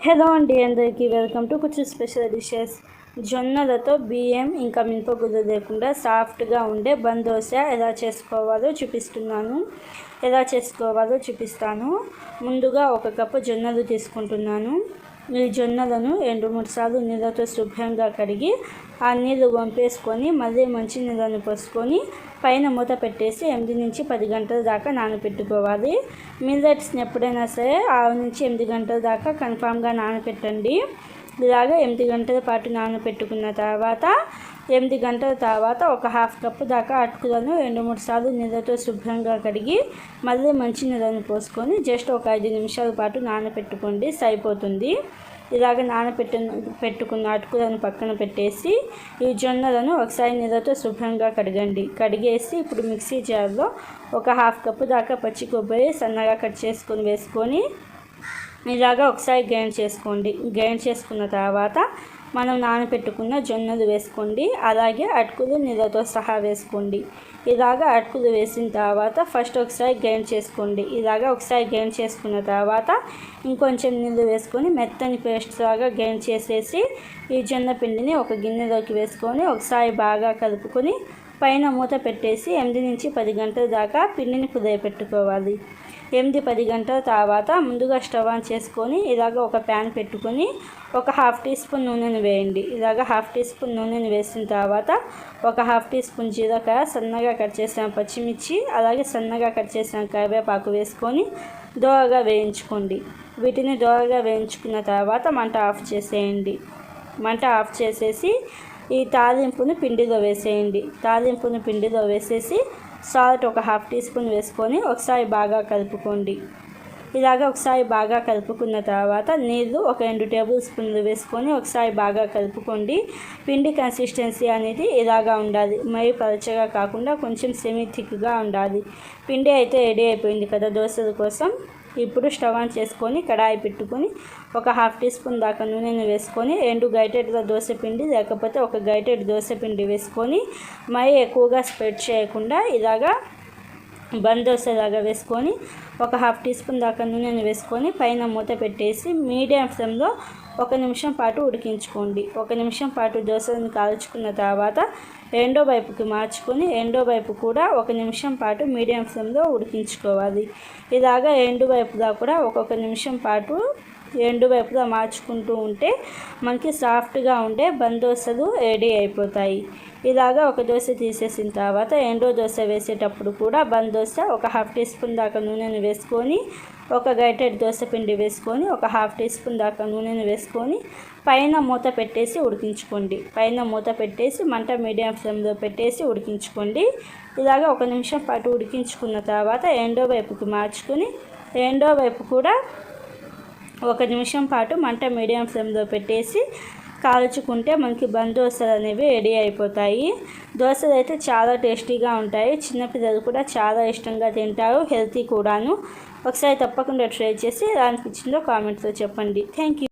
Hello అండి అందరికీ welcome to కొంచెం స్పెషల్ డిషెస్. జొన్నలతో బియ్యం ఇంకా మినపగుళ్ళు లేకుండా సాఫ్ట్గా ఉండే బందోస ఎలా చేసుకోవాలో చూపిస్తున్నాను. ఎలా చేసుకోవాలో చూపిస్తాను. ముందుగా ఒక కప్పు జొన్నలు తీసుకుంటున్నాను. ఈ జొన్నలను రెండు మూడు సార్లు నీళ్ళతో శుభ్రంగా కడిగి ఆ నీళ్ళు వంపేసుకొని మళ్ళీ మంచి నీళ్ళను పోసుకొని పైన మూత పెట్టేసి ఎనిమిది నుంచి పది గంటల దాకా నానబెట్టుకోవాలి మిల్లెట్స్ని ఎప్పుడైనా సరే ఆరు నుంచి ఎనిమిది గంటల దాకా కన్ఫామ్గా నానబెట్టండి ఇలాగ ఎనిమిది గంటల పాటు నానబెట్టుకున్న తర్వాత ఎనిమిది గంటల తర్వాత ఒక హాఫ్ కప్పు దాకా అటుకులను రెండు మూడు సార్లు నీళ్ళతో శుభ్రంగా కడిగి మళ్ళీ మంచి నీళ్ళని పోసుకొని జస్ట్ ఒక ఐదు నిమిషాల పాటు నానబెట్టుకోండి సరిపోతుంది. ఇలాగ నానబెట్టు పెట్టుకున్న అటుకులను పక్కన పెట్టేసి ఈ జొన్నలను ఒకసారి నీళ్ళతో శుభ్రంగా కడగండి. కడిగేసి ఇప్పుడు మిక్సీ జార్లో ఒక హాఫ్ కప్పు దాకా పచ్చి కొబ్బరి సన్నగా కట్ చేసుకొని వేసుకొని ఇలాగా ఒకసారి గ్రైండ్ చేసుకోండి. గ్రైండ్ చేసుకున్న తర్వాత మనం నానబెట్టుకున్న జొన్నలు వేసుకోండి అలాగే అటుకులు నీళ్ళతో సహా వేసుకోండి. ఇలాగ అటుకులు వేసిన తర్వాత ఫస్ట్ ఒకసారి గ్రైండ్ చేసుకోండి. ఇలాగ ఒకసారి గ్రైండ్ చేసుకున్న తర్వాత ఇంకొంచెం నీళ్ళు వేసుకొని మెత్తని పేస్ట్ లాగా గ్రైండ్ చేసేసి ఈ జొన్న పిండిని ఒక గిన్నెలోకి వేసుకొని ఒకసారి బాగా కలుపుకొని పైన మూత పెట్టేసి ఎనిమిది నుంచి పది గంటల దాకా పిండిని పెట్టుకోవాలి ఎనిమిది పది గంటల తర్వాత ముందుగా స్టవ్ ఆన్ చేసుకొని ఇలాగ ఒక ప్యాన్ పెట్టుకొని ఒక హాఫ్ టీ స్పూన్ నూనెను వేయండి. ఇలాగ హాఫ్ టీ స్పూన్ నూనెను వేసిన తర్వాత ఒక హాఫ్ టీ స్పూన్ జీలకాయ సన్నగా కట్ చేసిన పచ్చిమిర్చి అలాగే సన్నగా కట్ చేసిన కరివేపాకు వేసుకొని దోరగా వేయించుకోండి. వీటిని దోరగా వేయించుకున్న తర్వాత మంట ఆఫ్ చేసేయండి. మంట ఆఫ్ చేసేసి ఈ తాలింపుని పిండిలో వేసేయండి. తాలింపుని పిండిలో వేసేసి సాల్ట్ ఒక హాఫ్ టీ స్పూన్ వేసుకొని ఒకసారి బాగా కలుపుకోండి. ఇలాగ ఒకసారి బాగా కలుపుకున్న తర్వాత నీళ్ళు ఒక రెండు టేబుల్ స్పూన్లు వేసుకొని ఒకసారి బాగా కలుపుకోండి. పిండి కన్సిస్టెన్సీ అనేది ఇలాగా ఉండాలి. మరీ పలచగా కాకుండా కొంచెం సెమీ థిక్గా ఉండాలి. పిండి అయితే రెడీ అయిపోయింది కదా దోశల కోసం. ఇప్పుడు స్టవ్ ఆన్ చేసుకొని కడాయి పెట్టుకొని ఒక హాఫ్ టీ స్పూన్ దాకా నూనెను వేసుకొని రెండు గైటెడ్గా దోశ పిండి లేకపోతే ఒక గైటెడ్ దోశ పిండి వేసుకొని మరీ ఎక్కువగా స్ప్రెడ్ చేయకుండా ఇలాగా బందోసలాగా వేసుకొని ఒక హాఫ్ టీ స్పూన్ దాకా నూనెను వేసుకొని పైన మూత పెట్టేసి మీడియం ఫ్లేమ్లో ఒక నిమిషం పాటు ఉడికించుకోండి. ఒక నిమిషం పాటు దోశలను కాల్చుకున్న తర్వాత రెండో వైపుకి మార్చుకొని రెండో వైపు కూడా ఒక నిమిషం పాటు మీడియం ఫ్లేమ్లో ఉడికించుకోవాలి. ఇలాగా రెండు వైపుగా కూడా ఒక్కొక్క నిమిషం పాటు రెండు వైపుగా మార్చుకుంటూ ఉంటే మనకి సాఫ్ట్గా ఉండే బందోసలు రెడీ అయిపోతాయి. ఇలాగా ఒక దోశ తీసేసిన తర్వాత ఎండో దోశ వేసేటప్పుడు కూడా బంద్ దోశ ఒక హాఫ్ టీ స్పూన్ దాకా నూనెను వేసుకొని ఒక గైటెడ్ దోశ పిండి వేసుకొని ఒక హాఫ్ టీ స్పూన్ దాకా నూనెను వేసుకొని పైన మూత పెట్టేసి ఉడికించుకోండి. పైన మూత పెట్టేసి మంట మీడియం ఫ్లేమ్లో పెట్టేసి ఉడికించుకోండి. ఇలాగ ఒక నిమిషం పాటు ఉడికించుకున్న తర్వాత ఎండో వైపుకి మార్చుకొని రెండో వైపు కూడా ఒక నిమిషం పాటు మంట మీడియం ఫ్లేమ్లో పెట్టేసి కాల్చుకుంటే మనకి బంద్ దోశలు అనేవి రెడీ అయిపోతాయి. దోశలు అయితే చాలా టేస్టీగా ఉంటాయి. చిన్నపిల్లలు కూడా చాలా ఇష్టంగా తింటారు హెల్తీ కూడాను. ఒకసారి తప్పకుండా ట్రై చేసి ఎలా అనిపించిందో కామెంట్తో చెప్పండి. Thank you.